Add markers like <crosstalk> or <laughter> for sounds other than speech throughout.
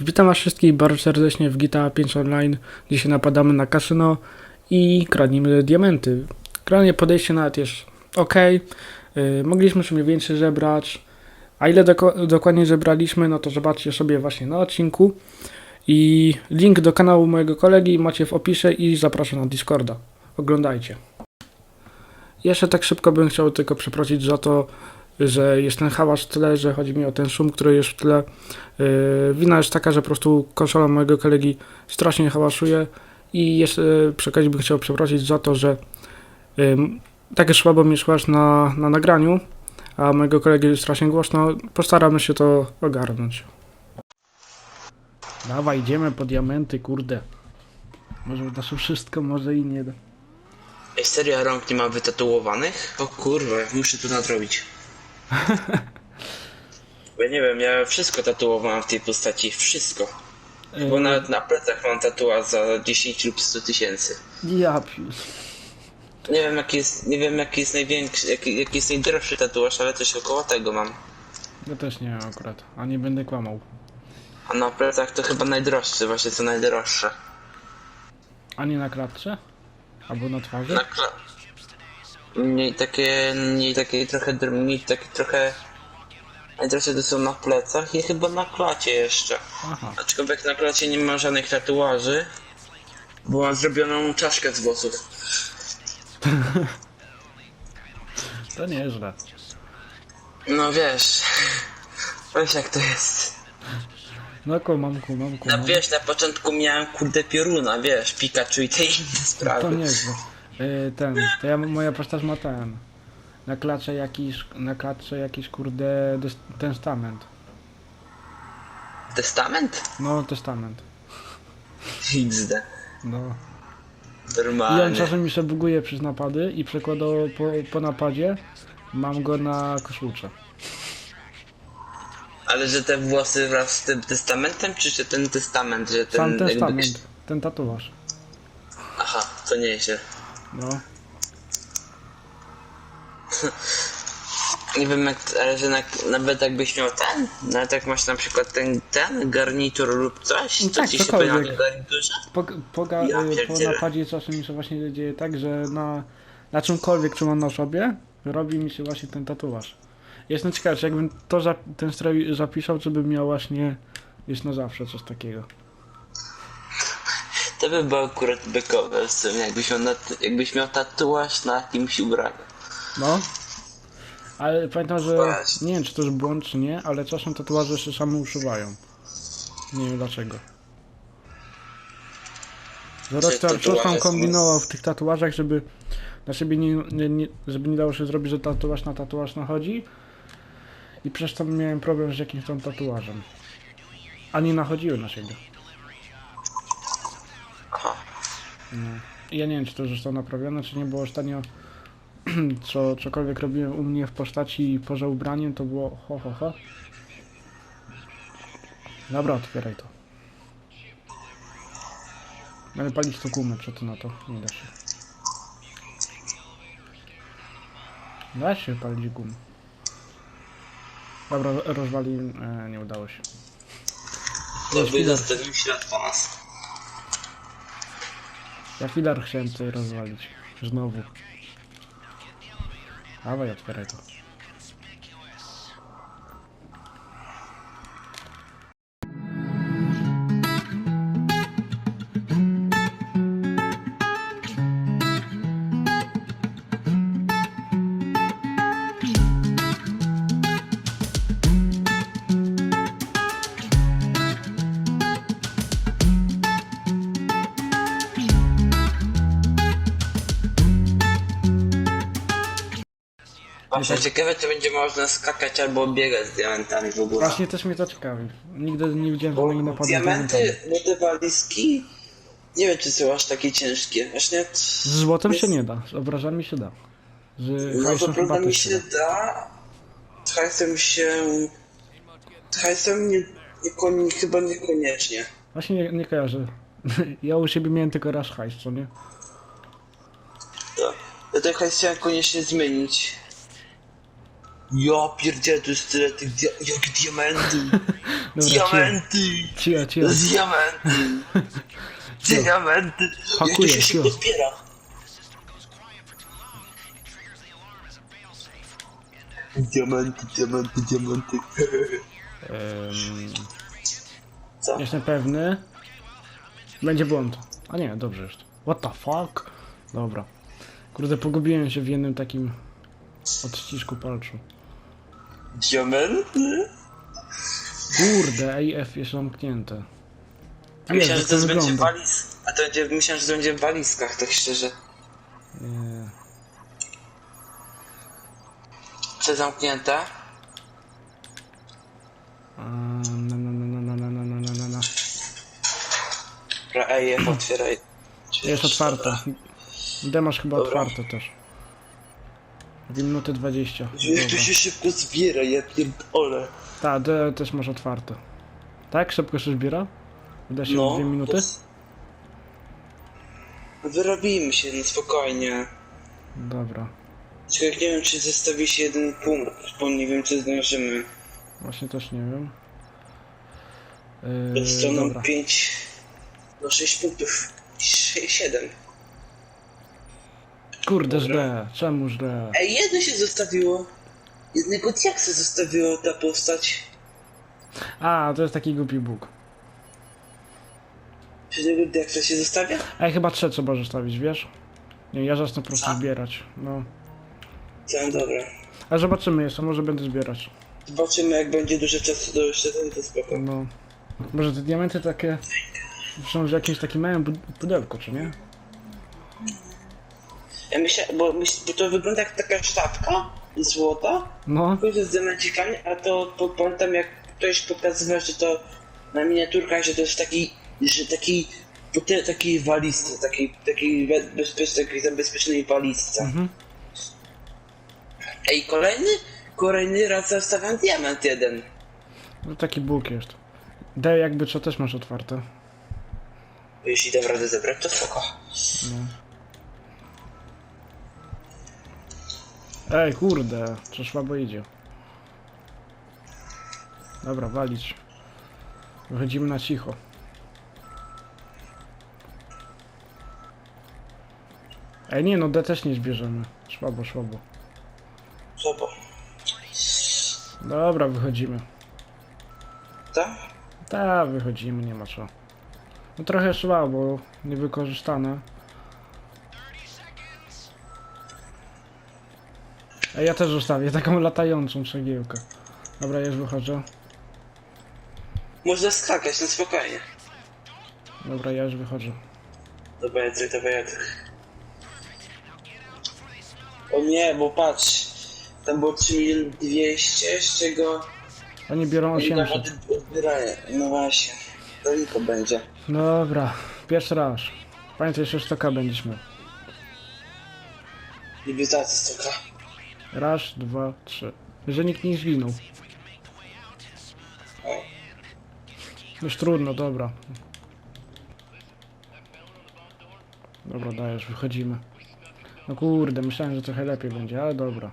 Witam was wszystkich bardzo serdecznie w GTA 5 Online. Dzisiaj napadamy na kasyno i kradniemy diamenty. Kranie podejście nawet jest ok. Mogliśmy sobie więcej zebrać. A ile dokładnie zebraliśmy, no to zobaczcie sobie właśnie na odcinku. I link do kanału mojego kolegi macie w opisie i zapraszam na Discorda. Oglądajcie. Jeszcze tak szybko bym chciał tylko przeprosić za to, że jest ten hałas w tle, że chodzi mi o ten szum, który jest w tle. Yy, wina jest taka, że po prostu konsola mojego kolegi strasznie hałasuje i jeszcze przy okazji bym chciał przeprosić za to, że yy, takie słabo mi szłaś na, na nagraniu, a mojego kolegi jest strasznie głośno. Postaramy się to ogarnąć. Dawaj, idziemy po diamenty, kurde. Może się wszystko, może i nie da. Ej, serio rąk nie ma wytatuowanych? O kurwa, muszę to nadrobić. Bo ja nie wiem, ja wszystko tatuowałem w tej postaci, wszystko. Bo Yy, nawet na plecach mam tatuaż za 10 lub 100 tysięcy. ja pius. Nie wiem jaki jest, nie wiem jaki jest największy, jaki, jaki jest najdroższy tatuaż, ale coś około tego mam. Ja też nie wiem akurat, a nie będę kłamał. A na plecach to chyba najdroższy, właśnie co najdroższe. A nie na klatce? Albo na twarzy? Na kla... Mniej takie, mniej takie trochę, mniej takie trochę... Najdroższe to są na plecach i chyba na klacie jeszcze. Aha. Aczkolwiek na klacie nie ma żadnych tatuaży, bo mam zrobioną czaszkę z włosów. <laughs> To nieźle. No wiesz, <laughs> wiesz jak to jest. No kumam, kumam, kumam. wiesz, na początku miałem kurde pioruna, wiesz, Pikachu i te inne To sprawy. nieźle. Y, ten, to ja, moja postać ma ten. Na klatce jakiś, na klatce jakiś kurde des, testament. Testament? No, testament. XD. No. I on Normalnie. czasem mi się buguje przez napady i przykładowo po, po napadzie mam go na koszulce. Ale że te włosy wraz z tym testamentem, czy że ten testament, że ten... Sam jakby- testament, ten tatuaż. Aha, to nieźle. No. Nie wiem jak, ale że na, nawet jakbyś miał ten, nawet jak masz na przykład ten, ten garnitur lub coś, to Tak, ci się pojawia na garniturze? Po, po, ga- Ja po napadzie czasem mi się właśnie dzieje tak, że na, na czymkolwiek, co mam na sobie, robi mi się właśnie ten tatuaż. Jestem ciekaw, jakbym to za, ten strój zapisał, czy bym miał właśnie jest na zawsze coś takiego. To by było akurat bekowe w sumie, jakbyś miał, na, jakbyś miał tatuaż na jakimś ubraniu. No. Ale pamiętam, że nie wiem, czy to jest błąd, czy nie, ale czasem tatuaże się same uszywają. Nie wiem dlaczego. Zaraz to, coś tam kombinował w tych tatuażach, żeby na siebie nie, nie, nie, żeby nie dało się zrobić, że tatuaż na tatuaż nachodzi. I przez to miałem problem z jakimś tam tatuażem. A nie nachodziły na siebie. Aha. No. I ja nie wiem, czy to zostało naprawione, czy nie, bo ostatnio <clears throat> co, cokolwiek robiłem u mnie w postaci poza ubraniem, to było ho, ho, ho. Dobra, otwieraj to. Będę palić to gumę, co ty na to? Nie da się. Da się palić gumę. Dobra, rozwali... E, nie udało się. To by chwila. zostawił ślad po nas. Ja filar chciałem tutaj rozwalić. Znowu. Dawaj, otwieraj to. Właśnie ciekawe, czy będzie można skakać albo biegać z diamentami w ogóle. Właśnie też mnie to ciekawi. Nigdy nie widziałem żadnego napadu. diamenty, no te walizki, nie wiem czy są aż takie ciężkie. Właśnie Z złotem jest- się nie da, z obrażami się da. Z No to mi się da. Z hajsem się... Z hajsem nie, niekon, chyba niekoniecznie. Właśnie nie, nie kojarzę. <laughs> Ja u siebie miałem tylko raz hajs, co nie? To, ja ten hajs chciałem koniecznie zmienić. Ja pierdzielę, tu jest tyle tych dia jak diamenty. <laughs> Dobra, diamenty. Cicho, cicho. Diamenty. <laughs> Diamenty. Jak to Hakuję, się szybko zbiera. Diamenty, diamenty, diamenty. Co? jestem pewny. Będzie błąd. A nie, dobrze jest. What the fuck? Dobra. Kurde, pogubiłem się w jednym takim odcisku palczu. Diamenty? Kurde, AF jest zamknięte. A myślałem, że to będzie waliz. A to będzie, myślałem, że to będzie w walizkach, tak szczerze. Nie. Co zamknięte? A, na, na, na, na, na, na, na, na, na, na. Dobra, EF otwieraj. Jest otwarte. Demasz chyba Dobra. otwarte też. 2 minuty 20. Jak to Dobra. się szybko zbiera, ja pierdolę. Tak, D też masz otwarte. Tak? Szybko się zbiera? Uda się w No, 2 minuty? to Wyrobimy się, no spokojnie. Dobra. Tylko jak nie wiem, czy zostawi się jeden punkt, bo nie wiem, czy zdążymy. Właśnie też nie wiem. Yy, Zostaną dobra. 5, no 6 punktów. 7. Kurde, źle. Czemu źle? Ej, jedno się zostawiło. Jednego diaksa zostawiło ta postać. A, to jest taki głupi bóg. Jednego diaksa się zostawia? Ej, chyba trzecie trzeba zostawić, wiesz? Nie, ja zacznę po prostu Co? zbierać. No. Co, dobra. A zobaczymy jeszcze, może będę zbierać. Zobaczymy, jak będzie dużo czasu do jeszcze to spoko. No. Może te diamenty takie... Są w jakimś takim małym pudełku, czy nie? Ja myślę, bo, bo to wygląda jak taka sztabka złota, No. z diamencikami, a to po- pamiętam jak ktoś pokazywał, że to na miniaturkach, że to jest taki, że taki, po te, takiej walizce, takiej, takiej be- bezpiecznej, takiej zabezpieczonej walizce. Mhm. Ej, kolejny, kolejny raz zostawiam diament jeden. No taki bóg jest. D jakby co też masz otwarte. Jeśli dam radę zebrać, to spoko. Ej, kurde, co słabo idzie. Dobra, walić. Wychodzimy na cicho. Ej, nie no, D też nie zbierzemy. Słabo, słabo. Słabo. Dobra, wychodzimy. Tak? Ta, wychodzimy, nie ma co. No trochę słabo, niewykorzystane. Ja też zostawię taką latającą cegiełkę. Dobra, już wychodzę. Można skakać, no spokojnie. Dobra, ja już wychodzę. Dobra, Jacek, dobra, Jacek. O nie, bo patrz. Tam było 3200, z czego Oni biorą oni tam 800. od, odbierają. No właśnie. To lipo będzie. Dobra, pierwszy raz. Pamiętaj, jeszcze stoka będziesz miał. Libizacja stoka. Raz, dwa, trzy. Że nikt nie zginął. Już trudno, dobra. Dobra, dajesz, wychodzimy. No kurde, myślałem, że trochę lepiej będzie, ale dobra.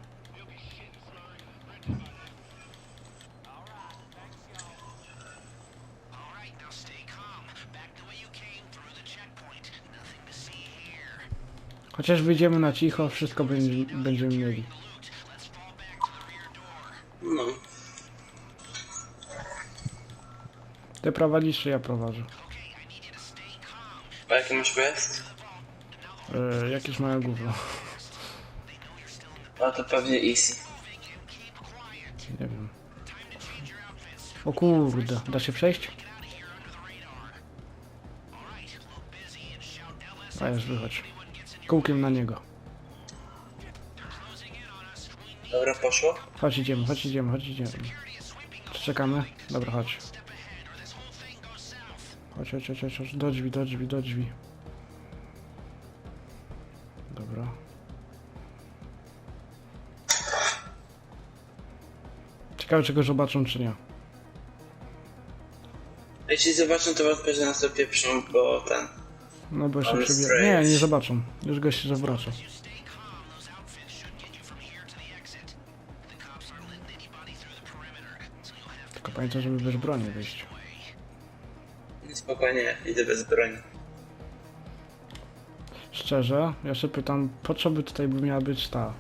Chociaż wyjdziemy na cicho, wszystko będzie, będziemy mieli. No. Ty prowadzisz, czy ja prowadzę? A jaki masz quest? Yy, jakieś małe gówno. No to pewnie easy. Nie wiem. O kurde, da się przejść? A już wychodź. Kółkiem na niego. Dobra, poszło? Chodź idziemy, chodź idziemy, chodź idziemy. Czy czekamy? Dobra, chodź. Chodź, chodź, chodź, chodź, chodź, do drzwi, do drzwi, do drzwi. Dobra. Ciekawe, czego zobaczą, czy nie. Jeśli zobaczą, to wątpię, że nas opieprzą, bo ten... No bo jeszcze Ale przebie... Nie, nie zobaczą. Już gość się zawraca. Tylko pamiętaj, żeby bez broni wyjść. Spokojnie, idę bez broni. Szczerze, ja się pytam, po co by tutaj miała być ta...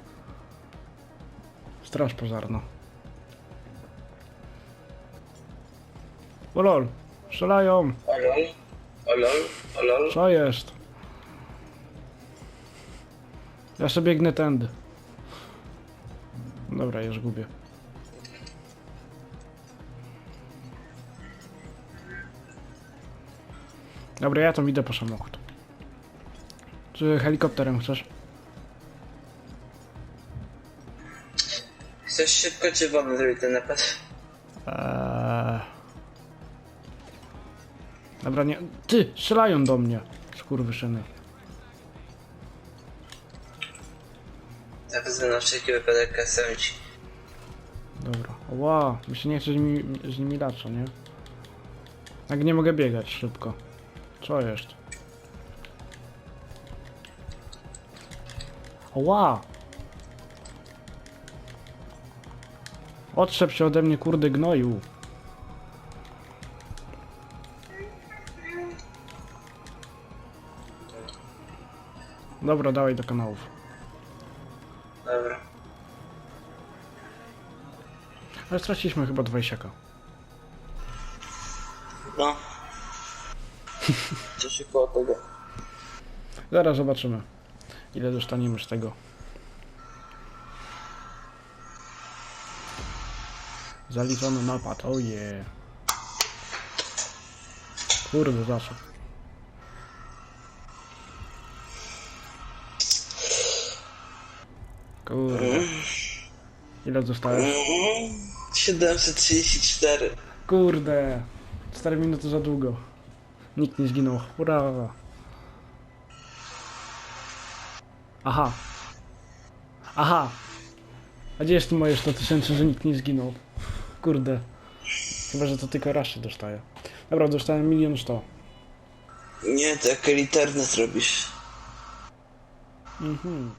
Straż pożarna. O lol, strzelają! Olol, olol, olol. Co jest? Ja sobie biegnę tędy. Dobra, już gubię. Dobra, ja tam idę po samochód. Czy helikopterem chcesz? Chcesz szybko czy wolno zrobić ten napad? Eee... Dobra, nie... Ty! Strzelają do mnie! Skurwyszyny. Ja wezmę na wszelki wypadek kasęci. Dobra. Ła, mi się nie chce z nimi, z nimi nie? Jak nie mogę biegać szybko. Co jest? Ła! Otrzep się ode mnie, kurde gnoju. Dobra, dawaj do kanałów. Dobra. Ale straciliśmy chyba 20. No. <laughs> Się koło tego? Zaraz zobaczymy, ile dostaniemy z tego. Zaliczony napad, oje. Kurde, za Kurde. Ile dostałeś? Mhm. 734. Kurde. 4 minuty za długo. Nikt nie zginął. Hurra. Aha. Aha. A gdzie jest tu moje 100 tysięcy, że nikt nie zginął? Kurde. Chyba, że to tylko raz się dostaje. Dobra, dostałem milion sto. Nie, to jak elitarne zrobisz. Mhm.